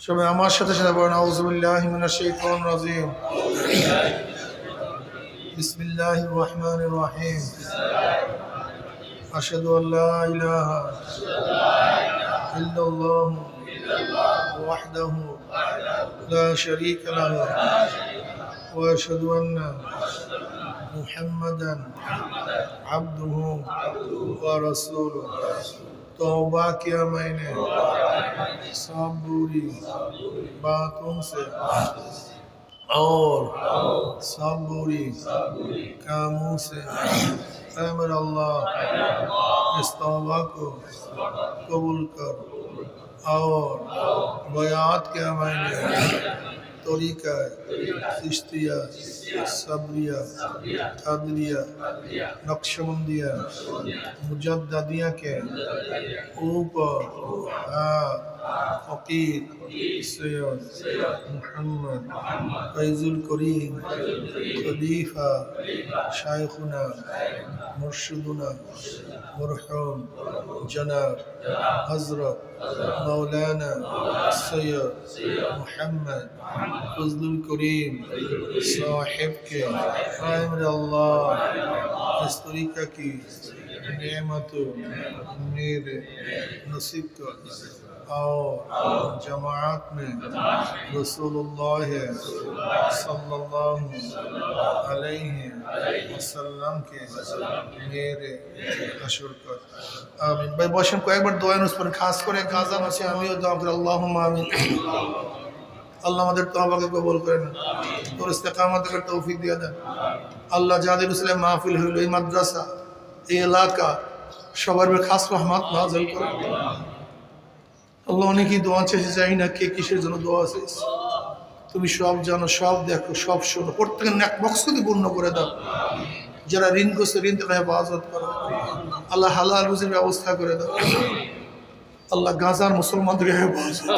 সবাই আমার সাথে সাথে বলেন আউজুবিল্লাহ মিনাশ শাইতানির রাজিম বিসমিল্লাহির রহমানির রহিম আশহাদু আল্লা ইলাহা ইল্লাল্লাহ ওয়াহদাহু লা শারীকা লাহু ওয়া আশহাদু আন্না মুহাম্মাদান আবদুহু ওয়া রাসূলুহু तौबा किया मैंने। सब बुरी बातों से। और सब बुरी कामों से। ऐ मेरा अल्लाह, इस तौबा को कबूल कर। और बयात किया मैंने। তরিকায় সিস্তিয়া সাবরিয়া কাদরিয়া নকশবন্দিয়া মুজাদ্দাদিয়াকে উপর হাত फकीर सैयद मोहम्मद फैजुल करीम खलीफा शायखुना मुर्शिदुना मरहूम जनाब हजरत मौलाना सैयद मोहम्मद फजलुल करीम साहिब के कायम अल्लाह इस तरीका की नेमत मेरे नसीब कर और जमात में रसूलुल्लाह सल्लल्लाहु अलैहि वसल्लम के मेरे अशुर कर আমিন ভাই বসেন কয়েকবার দোয়া নুস পড়েন খাস করে গাজান আছে আমিও দোয়া করি আল্লাহ আমিন আল্লাহ আমাদের তহবাকে কবল করেন তোর ইস্তেকামতের তৌফিক দিয়ে দেন আল্লাহ জাদির ইসলাম মাহফিল হইল এই মাদ্রাসা এই এলাকা সবার উপর খাস রহমত নাজল করে আল্লাহ অনেকেই দোয়া চেয়েছে যাই না কে কিসের জন্য দোয়া চেয়েছে। তুমি সব জানো, সব দেখো, সব শোনো। প্রত্যেকের পূর্ণ করে দাও। যারা ঋণ করছে, ঋণ থেকে হেফাজত করো। আল্লাহ হালাল রুজির ব্যবস্থা করে দাও। আল্লাহ গাজার মুসলমানদের হেফাজত।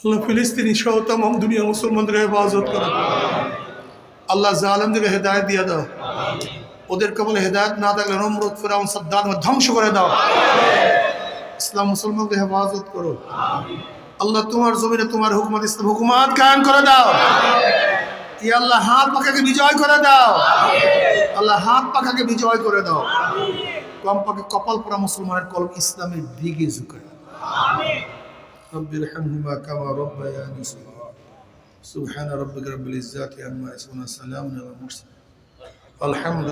আল্লাহ ফিলিস্তিনি সহ তাম দুনিয়া মুসলমানদের হেফাজত করো। আল্লাহ জালেমদেরকে হেদায়ত দিয়ে দাও। ওদের কেবল হেদায়ত না থাকলে নমরুদ ফেরাউন সাদ্দাদ ধ্বংস করে দাও। ইসলাম মুসলমানকে হেফাজত করো। আল্লাহ তোমার জমিনে তোমার হুকুমত ইসলাম হুকুমত কায়ম করে দাও। আল্লাহ হাত পাখাকে বিজয় করে দাও। আল্লাহ হাত পাখাকে বিজয় করে দাও। কমপক্ষে কপাল পরা মুসলমানের কলম ইসলামের দিকে ঝুঁকে রব্বিরহামহুমা আলহামদুলিল্লাহ।